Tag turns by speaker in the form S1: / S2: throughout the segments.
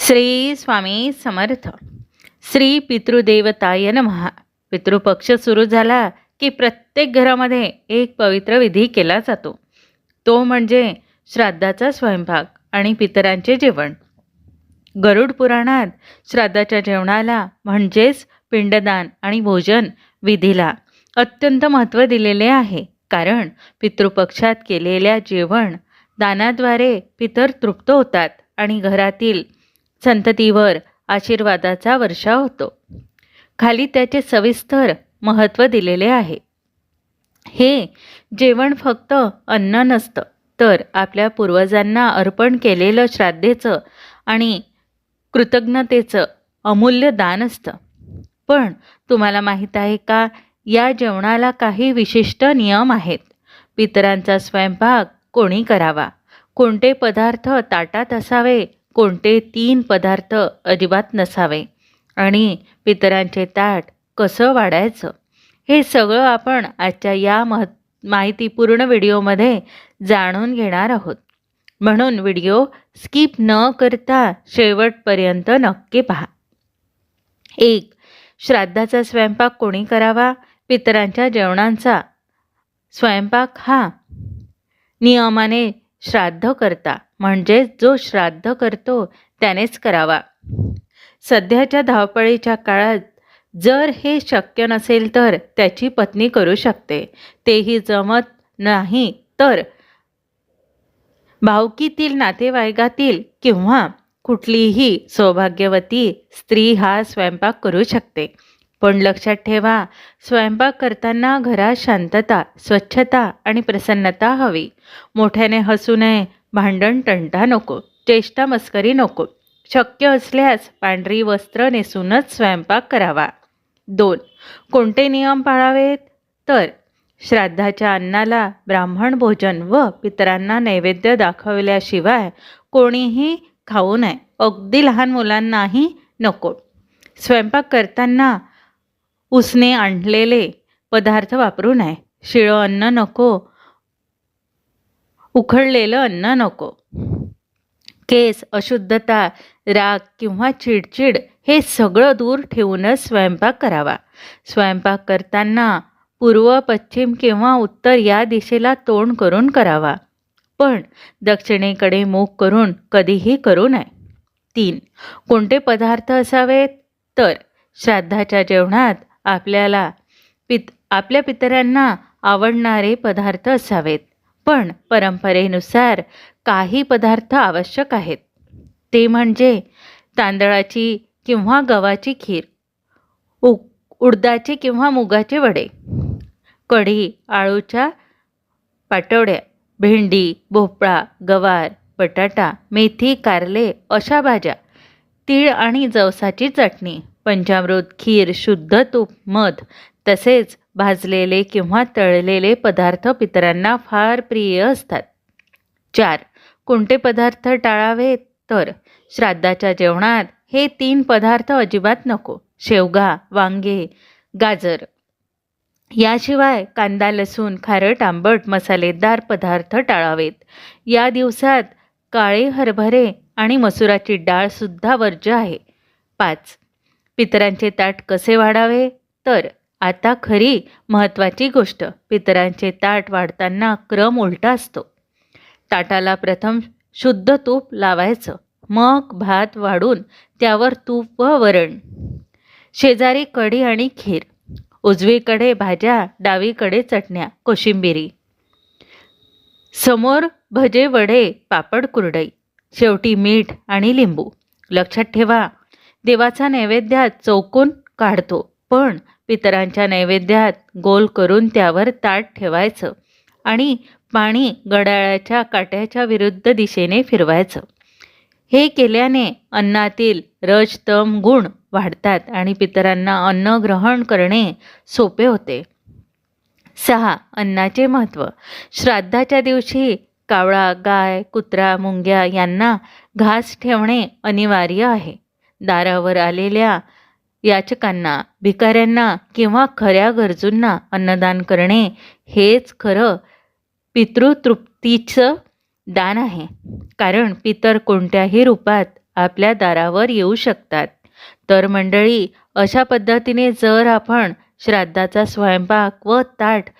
S1: श्री स्वामी समर्थ. श्री पितृदेवताय नमहा पितृपक्ष सुरू झाला की प्रत्येक घरामध्ये एक पवित्र विधी केला जातो. तो म्हणजे श्राद्धाचा स्वयंपाक आणि पितरांचे जेवण. गरुड पुराणात श्राद्धाच्या जेवणाला म्हणजेच पिंडदान आणि भोजन विधीला अत्यंत महत्त्व दिलेले आहे. कारण पितृपक्षात केलेल्या जेवण दानाद्वारे पितर तृप्त होतात आणि घरातील संततीवर आशीर्वादाचा वर्षाव होतो. खाली त्याचे सविस्तर महत्त्व दिलेले आहे. हे जेवण फक्त अन्न नसतं तर आपल्या पूर्वजांना अर्पण केलेलं श्राद्धेचं आणि कृतज्ञतेचं अमूल्य दान असतं. पण तुम्हाला माहीत आहे का या जेवणाला काही विशिष्ट नियम आहेत. पितरांचा स्वयंपाक कोणी करावा? कोणते पदार्थ ताटात असावे? कोणते तीन पदार्थ अजिबात नसावे आणि पितरांचे ताट कसं वाढायचं? हे सगळं आपण आजच्या या मह माहितीपूर्ण व्हिडिओमध्ये जाणून घेणार आहोत. म्हणून व्हिडिओ स्किप न करता शेवटपर्यंत नक्की पहा. एक श्राद्धाचा स्वयंपाक कोणी करावा? पितरांच्या जेवणांचा स्वयंपाक हा. नियमाने श्राद्ध करता. म्हणजे जो श्राद्ध करतो त्यानेच करावा. सध्याच्या धावपळीच्या काळात जर हे शक्य नसेल तर त्याची पत्नी करू शकते. तेही जमत नाही तर भावकीतील नातेवाईकातील किंवा कुठलीही सौभाग्यवती स्त्री हा स्वयंपाक करू शकते. पण लक्षात ठेवा स्वयंपाक करताना घरात शांतता स्वच्छता आणि प्रसन्नता हवी. मोठ्याने हसू नये भांडण टंटा नको चेष्टा मस्करी नको. शक्य असल्यास पांढरी वस्त्र नेसूनच स्वयंपाक करावा. दोन कोणते नियम पाळावेत? तर श्राद्धाच्या अन्नाला ब्राह्मण भोजन व पितरांना नैवेद्य दाखवल्याशिवाय कोणीही खाऊ नये. अगदी लहान मुलांनाही नको. स्वयंपाक करताना उसने आणलेले पदार्थ वापरू नये. शिळं अन्न नको. उखळलेलं अन्न नको. केस अशुद्धता राग किंवा चिडचिड हे सगळं दूर ठेवूनच स्वयंपाक करावा. स्वयंपाक करताना पूर्व पश्चिम किंवा उत्तर या दिशेला तोंड करून करावा. पण दक्षिणेकडे मुख करून कधीही करू नये. तीन. कोणते पदार्थ असावेत? तर श्राद्धाच्या जेवणात आपल्याला पित आपल्या पितरांना आवडणारे पदार्थ असावेत. पण परंपरेनुसार काही पदार्थ आवश्यक आहेत. ते म्हणजे तांदळाची किंवा गव्हाची खीर उ उडदाचे किंवा मुगाचे वडे कढी आळूच्या पाटवड्या भेंडी भोपळा गवार बटाटा मेथी कारले अशा भाज्या तीळ आणि जवसाची चटणी. पंचामृत खीर शुद्ध तूप मध तसेच भाजलेले किंवा तळलेले पदार्थ पितरांना फार प्रिय असतात. चार. कोणते पदार्थ टाळावेत? तर श्राद्धाच्या जेवणात हे तीन पदार्थ अजिबात नको. शेवगा वांगे गाजर. याशिवाय कांदा लसूण खारट आंबट मसालेदार पदार्थ टाळावेत. या दिवसात काळे हरभरे आणि मसुराची डाळसुद्धा वर्ज्य आहे. पाच. पितरांचे ताट कसे वाढावे? तर आता खरी महत्त्वाची गोष्ट पितरांचे ताट वाढताना क्रम उलटा असतो. ताटाला प्रथम शुद्ध तूप लावायचं मग भात वाढून त्यावर तूप व वरण. शेजारी कढी आणि खीर उजवीकडे भाज्या डावीकडे चटण्या कोशिंबिरी. समोर भजे वडे पापड कुरडई. शेवटी मीठ आणि लिंबू. लक्षात ठेवा देवाचा नैवेद्यात चौकून काढतो. पण पितरांच्या नैवेद्यात गोल करून त्यावर ताट ठेवायचं आणि पाणी गडाळाच्या काट्याच्या विरुद्ध दिशेने फिरवायचं. हे केल्याने अन्नातील रज तम गुण वाढतात आणि पितरांना अन्न ग्रहण करणे सोपे होते. सहा अन्नाचे महत्त्व. श्राद्धाच्या दिवशी कावळा गाय कुत्रा मुंग्या यांना घास ठेवणे अनिवार्य आहे. दारावर आलेल्या याचकांना भिकाऱ्यांना किंवा खऱ्या गरजूंना अन्नदान करणे हेच खरं पितृतृप्तीचं दान आहे. कारण पितर कोणत्याही रूपात आपल्या दारावर येऊ शकतात. तर मंडळी अशा पद्धतीने जर आपण श्राद्धाचा स्वयंपाक व ताट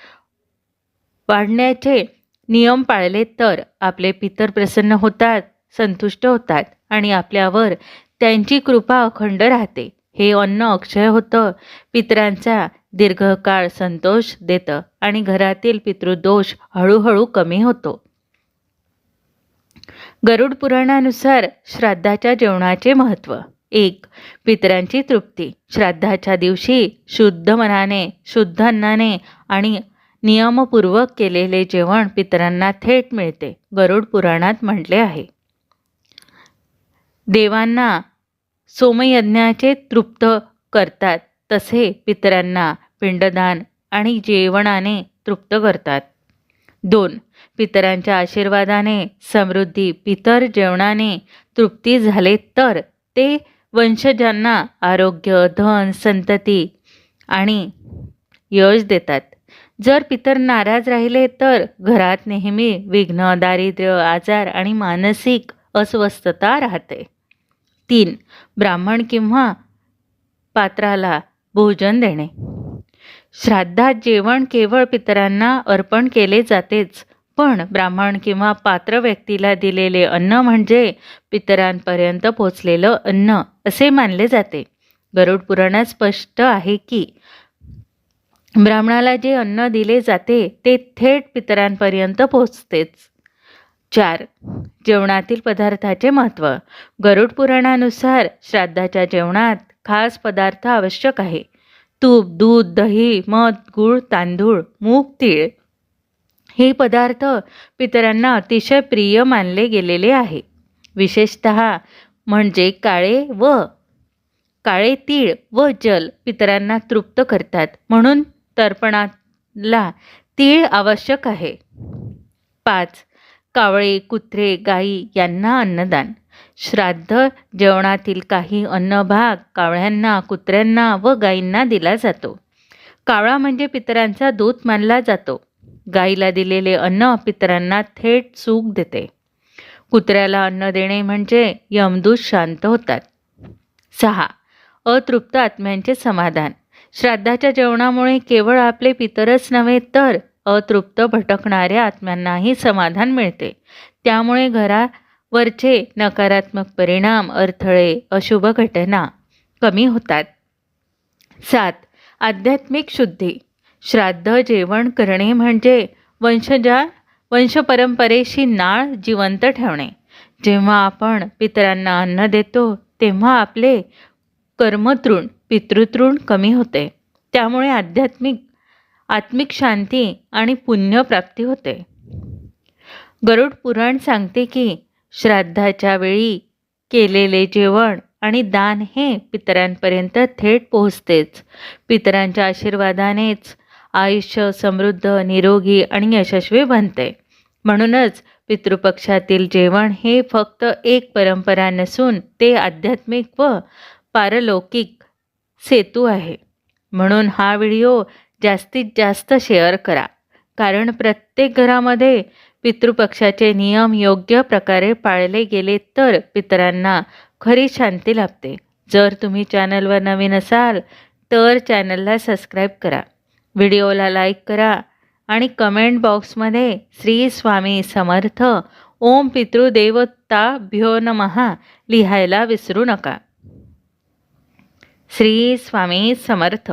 S1: वाढण्याचे नियम पाळले तर आपले पितर प्रसन्न होतात संतुष्ट होतात आणि आपल्यावर त्यांची कृपा अखंड राहते. हे अन्न अक्षय होतं पितरांचा दीर्घकाळ संतोष देतं आणि घरातील पितृदोष हळूहळू कमी होतो. गरुड पुराणानुसार श्राद्धाच्या जेवणाचे महत्त्व. एक पितरांची तृप्ती. श्राद्धाच्या दिवशी शुद्ध मनाने शुद्ध अन्नाने आणि नियमपूर्वक केलेले जेवण पितरांना थेट मिळते गरुड पुराणात म्हटले आहे. देवांना सोमयज्ञाचे तृप्त करतात. तसे पितरांना पिंडदान आणि जेवणाने तृप्त करतात. दोन पितरांच्या आशीर्वादाने समृद्धी पितर जेवणाने तृप्ती झाले तर ते वंशजांना आरोग्य धन संतती आणि यश देतात. जर पितर नाराज राहिले तर घरात नेहमी विघ्न दारिद्र्य आजार आणि मानसिक अस्वस्थता राहते. तीन. ब्राह्मण किंवा पात्राला भोजन देणे. श्राद्धात जेवण केवळ पितरांना अर्पण केले जातेच पण ब्राह्मण किंवा पात्र व्यक्तीला दिलेले अन्न म्हणजे पितरांपर्यंत पोचलेलं अन्न असे मानले जाते. गरुड पुराणात स्पष्ट आहे की ब्राह्मणाला जे अन्न दिले जाते ते थेट पितरांपर्यंत पोचतेच. चार. जेवणातील पदार्थाचे महत्त्व. गरुड पुराणानुसार श्राद्धाच्या जेवणात खास पदार्थ आवश्यक आहे. तूप दूध दही मध गूळ तांदूळ मूग तीळ हे पदार्थ पितरांना अतिशय प्रिय मानले गेलेले आहे. विशेषत म्हणजे काळे व काळे तीळ व जल पितरांना तृप्त करतात. म्हणून तर्पणाला तीळ आवश्यक आहे. पाच. कावळे कुत्रे गाई यांना अन्नदान. श्राद्ध जेवणातील काही अन्नभाग कावळ्यांना कुत्र्यांना व गायींना दिला जातो. कावळा म्हणजे पितरांचा दूत मानला जातो. गाईला दिलेले अन्न पितरांना थेट चूक देते. कुत्र्याला अन्न देणे म्हणजे यमदूत शांत होतात. सहा. अतृप्त आत्म्यांचे समाधान. श्राद्धाच्या जेवणामुळे केवळ आपले पितरच नव्हे तर अतृप्त भटकणाऱ्या आत्म्यांनाही समाधान मिळते. त्यामुळे घरावरचे नकारात्मक परिणाम अडथळे अशुभ घटना कमी होतात. सात. आध्यात्मिक शुद्धी. श्राद्ध जेवण करणे म्हणजे वंशजा वंशपरंपरेशी नाळ जिवंत ठेवणे. जेव्हा आपण पितरांना अन्न देतो तेव्हा आपले कर्मतृण पितृतृण कमी होते. त्यामुळे आध्यात्मिक आत्मिक शांती आणि पुण्यप्राप्ती होते. गरुड पुराण सांगते की श्राद्धाच्या वेळी केलेले जेवण आणि दान हे पितरांपर्यंत थेट पोहोचतेच. पितरांच्या आशीर्वादानेच आयुष्य समृद्ध निरोगी आणि यशस्वी बनते. म्हणूनच पितृपक्षातील जेवण हे फक्त एक परंपरा नसून ते आध्यात्मिक व पारलौकिक सेतू आहे. म्हणून हा व्हिडिओ जास्तीत जास्त शेअर करा. कारण प्रत्येक घरामध्ये पितृपक्षाचे नियम योग्य प्रकारे पाळले गेले तर पितरांना खरी शांती लाभते. जर तुम्ही चॅनलवर नवीन असाल तर चॅनलला सबस्क्राईब करा. व्हिडिओला लाईक करा आणि कमेंट बॉक्समध्ये श्री स्वामी समर्थ ओम पितृदेवताभ्यो नमहा लिहायला विसरू नका. श्री स्वामी समर्थ.